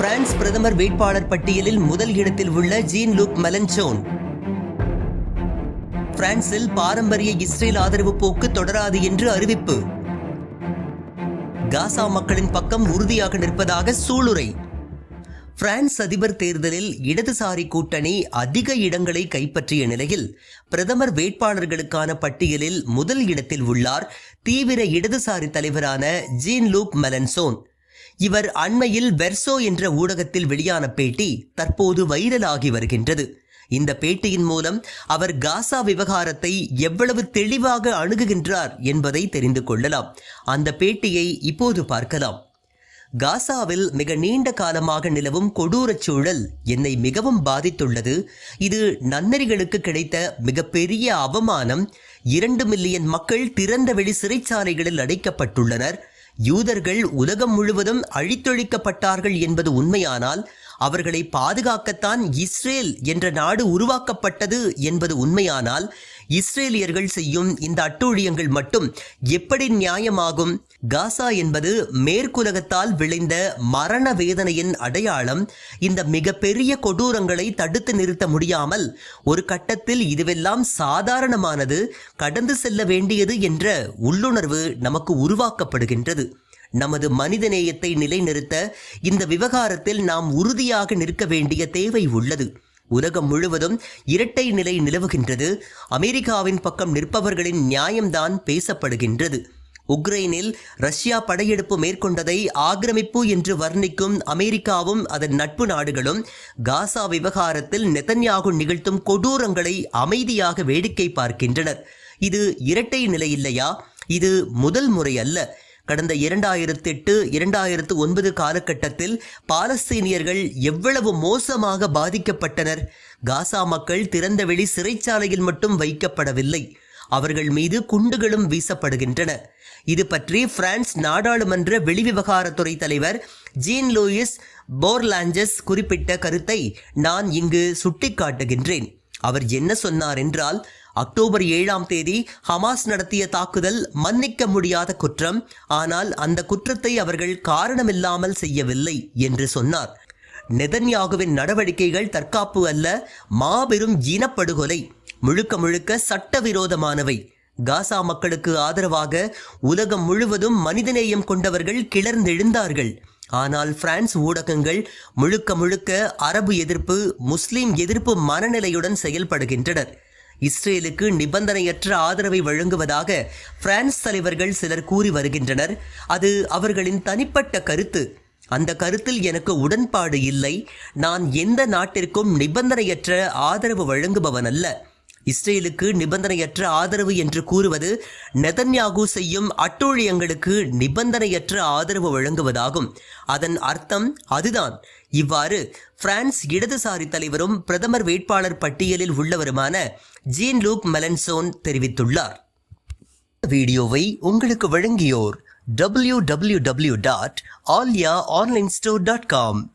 France பிரதமர் வேட்பாளர் பட்டியலில் முதல் இடத்தில் உள்ள ஜீன் லூக் மெலன்சோன். பிரான்சில் பாரம்பரிய இஸ்ரேல் ஆதரவு போக்கு தொடராது என்று அறிவிப்பு. காசா மக்களின் பக்கம் உறுதியாக நிற்பதாக சூளுரை. பிரான்ஸ் அதிபர் தேர்தலில் இடதுசாரி கூட்டணி அதிக இடங்களை கைப்பற்றிய நிலையில் பிரதமர் வேட்பாளர்களுக்கான பட்டியலில் முதல் இடத்தில் உள்ளார் தீவிர இடதுசாரி தலைவரான ஜீன் லூக் மெலன்சோன். இவர் அண்மையில் வெர்சோ என்ற ஊடகத்தில் வெளியான பேட்டி தற்போது வைரலாகி வருகின்றது. இந்த பேட்டியின் மூலம் அவர் காசா விவகாரத்தை எவ்வளவு தெளிவாக அணுகுகின்றார் என்பதை தெரிந்து கொள்ளலாம். அந்த பேட்டியை இப்போது பார்க்கலாம். காசாவில் மிக நீண்ட காலமாக நிலவும் கொடூரச் சூழல் என்னை மிகவும் பாதித்துள்ளது. இது நன்னறிகளுக்கு கிடைத்த மிகப்பெரிய அவமானம். இரண்டு மில்லியன் மக்கள் திறந்தவெளி சிறைச்சாலைகளில் அடைக்கப்பட்டுள்ளனர். யூதர்கள் உலகம் முழுவதும் அழித்தொழிக்கப்பட்டார்கள் என்பது உண்மையானால் அவர்களை பாதுகாக்கத்தான் இஸ்ரேல் என்ற நாடு உருவாக்கப்பட்டது என்பது உண்மையானால் இஸ்ரேலியர்கள் செய்யும் இந்த அட்டூழியங்கள் மட்டும் எப்படி நியாயமாகும்? காசா என்பது மேற்குலகத்தால் விளைந்த மரண வேதனையின் அடையாளம். இந்த மிகப்பெரிய கொடூரங்களை தடுத்து நிறுத்த முடியாமல் ஒரு கட்டத்தில் இதுவெல்லாம் சாதாரணமானது கடந்து செல்ல வேண்டியது என்ற உள்ளுணர்வு நமக்கு உருவாக்கப்படுகின்றது. நமது மனிதநேயத்தை நிலைநிறுத்த இந்த விவகாரத்தில் நாம் உறுதியாக நிற்க வேண்டிய தேவை உள்ளது. உலகம் முழுவதும் இரட்டை நிலை நிலவுகின்றது. அமெரிக்காவின் பக்கம் நிற்பவர்களின் நியாயம்தான் பேசப்படுகின்றது. உக்ரைனில் ரஷ்யா படையெடுப்பு மேற்கொண்டதை ஆக்கிரமிப்பு என்று வர்ணிக்கும் அமெரிக்காவும் அதன் நட்பு நாடுகளும் காசா விவகாரத்தில் நெதன்யாகு நிகழ்த்தும் கொடூரங்களை அமைதியாக வேடிக்கை பார்க்கின்றனர். இது இரட்டை நிலை இல்லையா? இது முதல் முறை அல்ல. கடந்த இரண்டாயிரத்தி எட்டு இரண்டாயிரத்து ஒன்பது காலகட்டத்தில் பாலஸ்தீனியர்கள் எவ்வளவு மோசமாக பாதிக்கப்பட்டனர்? காசா மக்கள் திறந்தவெளி சிறைச்சாலையில் மட்டும் வைக்கப்படவில்லை. அவர்கள் மீது குண்டுகளும் வீசப்படுகின்றன. இது பற்றி பிரான்ஸ் நாடாளுமன்ற வெளிவிவகாரத்துறை தலைவர் ஜீன் லூயிஸ் போர்லாஞ்சஸ் குறிப்பிட்ட கருத்தை நான் இங்கு சுட்டிக்காட்டுகின்றேன். அவர் என்ன சொன்னார் என்றால் அக்டோபர் ஏழாம் தேதி ஹமாஸ் நடத்திய தாக்குதல் மன்னிக்க முடியாத குற்றம் ஆனால் அந்த குற்றத்தை அவர்கள் காரணமில்லாமல் செய்யவில்லை என்று சொன்னார். நெதன்யாகுவின் நடவடிக்கைகள் தற்காப்பு அல்ல மாபெரும் இனப்படுகொலை முழுக்க முழுக்க சட்டவிரோதமானவை. காசா மக்களுக்கு ஆதரவாக உலகம் முழுவதும் மனிதநேயம் கொண்டவர்கள் கிளர்ந்தெழுந்தார்கள். ஆனால் பிரான்ஸ் ஊடகங்கள் முழுக்க முழுக்க அரபு எதிர்ப்பு முஸ்லிம் எதிர்ப்பு மனநிலையுடன் செயல்படுகின்றனர். இஸ்ரேலுக்கு நிபந்தனையற்ற ஆதரவை வழங்குவதாக பிரான்ஸ் தலைவர்கள் சிலர் கூறி வருகின்றனர். அது அவர்களின் தனிப்பட்ட கருத்து. அந்த கருத்தில் எனக்கு உடன்பாடு இல்லை. நான் எந்த நாட்டிற்கும் நிபந்தனையற்ற ஆதரவு வழங்குபவன் அல்ல இஸ்ரேலுக்கு நிபந்தனையற்ற ஆதரவு என்று கூறுவது நெதன்யாகு செய்யும் அட்டூழியங்களுக்கு நிபந்தனையற்ற ஆதரவு வழங்குவதாகும். அதன் அர்த்தம் அதுதான். இவ்வாறு பிரான்ஸ் இடதுசாரி தலைவரும் பிரதமர் வேட்பாளர் பட்டியலில் உள்ளவருமான ஜீன் லூக் மெலன்சோன் தெரிவித்துள்ளார். வீடியோவை உங்களுக்கு வழங்கியோர் W W W dot Aalya online store dot com.